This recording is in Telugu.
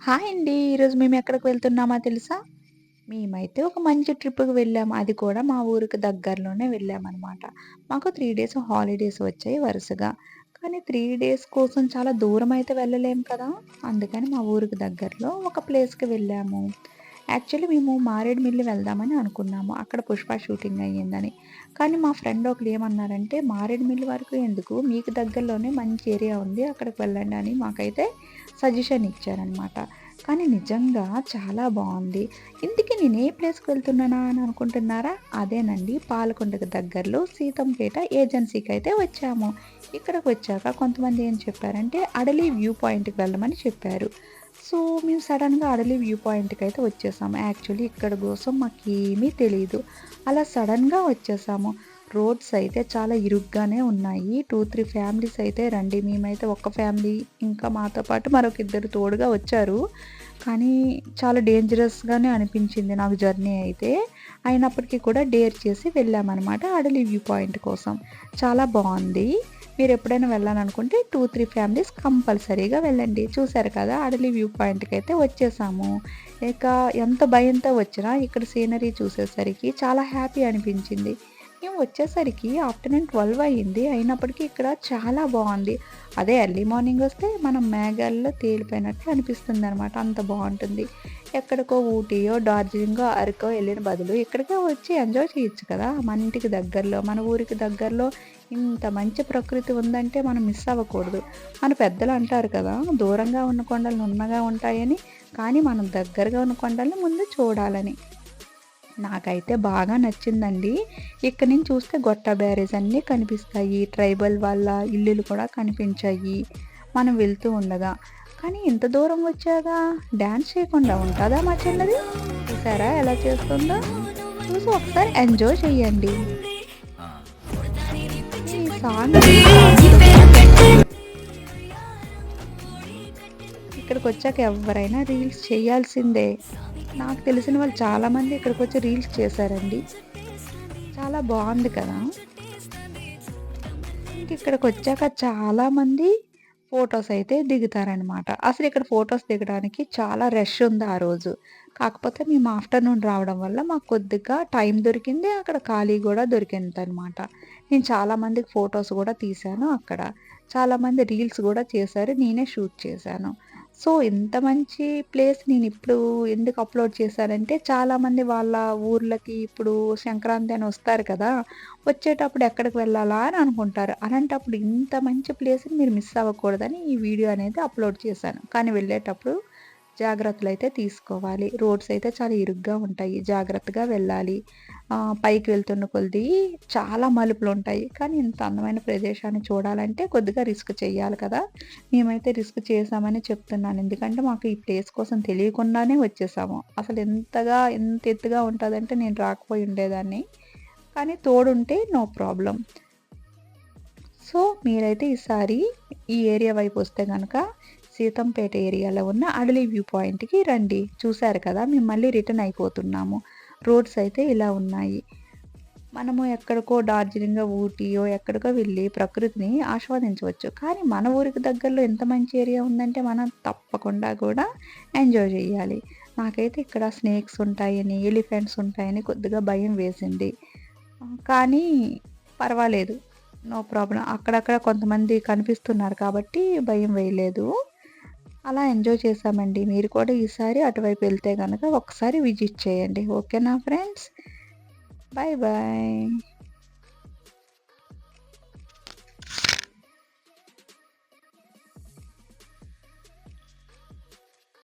హాయ్ అండి. ఈరోజు మేము ఎక్కడికి వెళ్తున్నామో తెలుసా? మేమైతే ఒక మంచి ట్రిప్‌కి వెళ్ళాము. అది కూడా మా ఊరికి దగ్గరలోనే వెళ్ళామనమాట. మాకు త్రీ డేస్ హాలిడేస్ వచ్చాయి వరుసగా. కానీ త్రీ డేస్ కోసం చాలా దూరం అయితే వెళ్ళలేము కదా! అందుకని మా ఊరికి దగ్గరలో ఒక ప్లేస్‌కి వెళ్ళాము. యాక్చువల్లీ మేము మారేడుమిల్లి వెళ్దామని అనుకున్నాము. అక్కడ 'పుష్ప' షూటింగ్ అయ్యిందని. కానీ మా ఫ్రెండ్ ఒకరు ఏమన్నారంటే, "మారేడుమిల్లి వరకు ఎందుకు? మీకు దగ్గరలోనే మంచి ఏరియా ఉంది. అక్కడికి వెళ్ళండి" అని మాకైతే సజెషన్ ఇచ్చారనమాట. కానీ నిజంగా చాలా బాగుంది ఇంటికి నేను ఏ ప్లేస్‌కి వెళ్తున్నానా అని అనుకుంటున్నారా? అదేనండి పాలకొండకు దగ్గరలో సీతంపేట ఏజెన్సీకి అయితే వచ్చాము. ఇక్కడికి వచ్చాక కొంతమంది ఏం చెప్పారంటే, అడలి వ్యూ పాయింట్‌కి వెళ్ళమని చెప్పారు. సో, మేము సడన్గా అడలి వ్యూ పాయింట్కి అయితే వచ్చేసాము. యాక్చువల్లీ ఇక్కడ కోసం మాకేమీ తెలియదు అలా సడన్గా వచ్చేసాము. రోడ్స్ అయితే చాలా ఇరుగ్గానే ఉన్నాయి. 2, 3 ఫ్యామిలీస్ అయితే రండి. మేమైతే ఒక్క ఫ్యామిలీ ఇంకా మాతో పాటు మరొక ఇద్దరు తోడుగా వచ్చారు. కానీ చాలా డేంజరస్‌గానే అనిపించింది నాకు జర్నీ అయితే. అయినప్పటికీ కూడా డేర్ చేసి వెళ్ళామనమాట అడలి వ్యూ పాయింట్ కోసం. చాలా బాగుంది మీరు ఎప్పుడైనా వెళ్ళాలనుకుంటే 2, 3 ఫ్యామిలీస్ కంపల్సరీగా వెళ్ళండి. చూసారు కదా! అడలి వ్యూ పాయింట్కి అయితే వచ్చేసాము. ఇక ఎంత భయంతో వచ్చినా ఇక్కడ సీనరీ చూసేసరికి చాలా హ్యాపీ అనిపించింది. మేము వచ్చేసరికి ఆఫ్టర్‌నూన్ 12 అయింది. అయినప్పటికీ ఇక్కడ చాలా బాగుంది అదే ఎర్లీ మార్నింగ్ వస్తే మనం మేఘాల్లో అనిపిస్తుంది అనమాట అంత బాగుంటుంది ఎక్కడికో ఊటీయో, డార్జిలింగో, అరకో వెళ్ళిన బదులు ఇక్కడికే వచ్చి ఎంజాయ్ చేయొచ్చు కదా! మన ఇంటికి దగ్గరలో, మన ఊరికి దగ్గరలో ఇంత మంచి ప్రకృతి ఉందంటే మనం మిస్ అవ్వకూడదు. మన పెద్దలు అంటారు కదా! దూరంగా ఉన్న కొండలు నున్నగా ఉంటాయని. కానీ మనం దగ్గరగా ఉన్న కొండల్ని ముందు చూడాలని. నాకైతే బాగా నచ్చిందండి. ఇక్కడ నుంచి చూస్తే గొట్ట బ్యారేజ్ అన్నీ కనిపిస్తాయి. ట్రైబల్ వాళ్ళ ఇల్లులు కూడా కనిపించాయి. మనం వెళ్తూ ఉండగా. కానీ ఇంత దూరం వచ్చాక డ్యాన్స్ చేయకుండా ఉంటుందా మా చిన్నది చూసారా ఎలా చేస్తుందో? చూసి ఒకసారి ఎంజాయ్ చేయండి. ఈ సాంగ్ ఇక్కడికొచ్చాక ఎవరైనా రీల్స్ చేయాల్సిందే. నాకు తెలిసిన వాళ్ళు చాలామంది ఇక్కడికి వచ్చి రీల్స్ చేశారండి. చాలా బాగుంది కదా! ఇంక ఇక్కడికొచ్చాక చాలామంది ఫొటోస్ అయితే దిగుతారనమాట. అసలు ఇక్కడ ఫొటోస్ దిగడానికి చాలా రష్ ఉంది ఆ రోజు. కాకపోతే మేము ఆఫ్టర్‌నూన్ రావడం వల్ల మాకు కొద్దిగా టైం దొరికింది. అక్కడ ఖాళీ కూడా దొరికింది అనమాట నేను చాలా మందికి కూడా తీశాను అక్కడ. చాలామంది రీల్స్ కూడా చేశారు. నేనే షూట్ చేశాను. సో, ఇంత మంచి ప్లేస్ నేను ఇప్పుడు ఎందుకు అప్‌లోడ్ చేశానంటే, చాలామంది వాళ్ళ ఊర్లకి ఇప్పుడు సంక్రాంతి అని వస్తారు కదా! వచ్చేటప్పుడు ఎక్కడికి వెళ్ళాలా అని అనుకుంటారు. అలాంటప్పుడు ఇంత మంచి ప్లేస్‌ని మీరు మిస్ అవ్వకూడదని ఈ వీడియో అనేది అప్‌లోడ్ చేశాను. కానీ వెళ్ళేటప్పుడు జాగ్రత్తలు అయితే తీసుకోవాలి. రోడ్స్ అయితే చాలా ఇరుగ్గా ఉంటాయి. జాగ్రత్తగా వెళ్ళాలి. పైకి వెళ్తున్న కొద్దీ చాలా మలుపులు ఉంటాయి కానీ ఇంత అందమైన ప్రదేశాన్ని చూడాలంటే కొద్దిగా రిస్క్ చేయాలి కదా! మేమైతే రిస్క్ చేశామని చెప్తున్నాను. ఎందుకంటే మాకు ఈ ప్లేస్ కోసం తెలియకుండానే వచ్చేసాము. అసలు ఎంతగా ఎంత ఎత్తుగా ఉంటుందంటే నేను రాకపోయి ఉండేదాన్ని. కానీ తోడుంటే నో ప్రాబ్లం సో, మీరైతే ఈసారి ఈ ఏరియా వైపు వస్తే కనుక సీతంపేట ఏరియాలో ఉన్న అడలి వ్యూ పాయింట్‌కి రండి. చూశారు కదా! మేము మళ్ళీ రిటర్న్ అయిపోతున్నాము. రోడ్స్ అయితే ఇలా ఉన్నాయి. మనము ఎక్కడికో డార్జిలింగ్ ఊటీయో ఎక్కడికో వెళ్ళి ప్రకృతిని ఆస్వాదించవచ్చు. కానీ మన ఊరికి దగ్గరలో ఎంత మంచి ఏరియా ఉందంటే మనం తప్పకుండా కూడా ఎంజాయ్ చేయాలి. నాకైతే ఇక్కడ స్నేక్స్ ఉంటాయని, ఎలిఫెంట్స్ ఉంటాయని కొద్దిగా భయం వేసింది. కానీ పర్వాలేదు. No problem. అక్కడక్కడ కొంతమంది కనిపిస్తున్నారు కాబట్టి భయం వేయలేదు. అలా ఎంజాయ్ చేశామండి. మీరు కూడా ఈసారి అటువైపు వెళ్తే కనుక ఒకసారి విజిట్ చేయండి. ఓకేనా ఫ్రెండ్స్? Bye bye.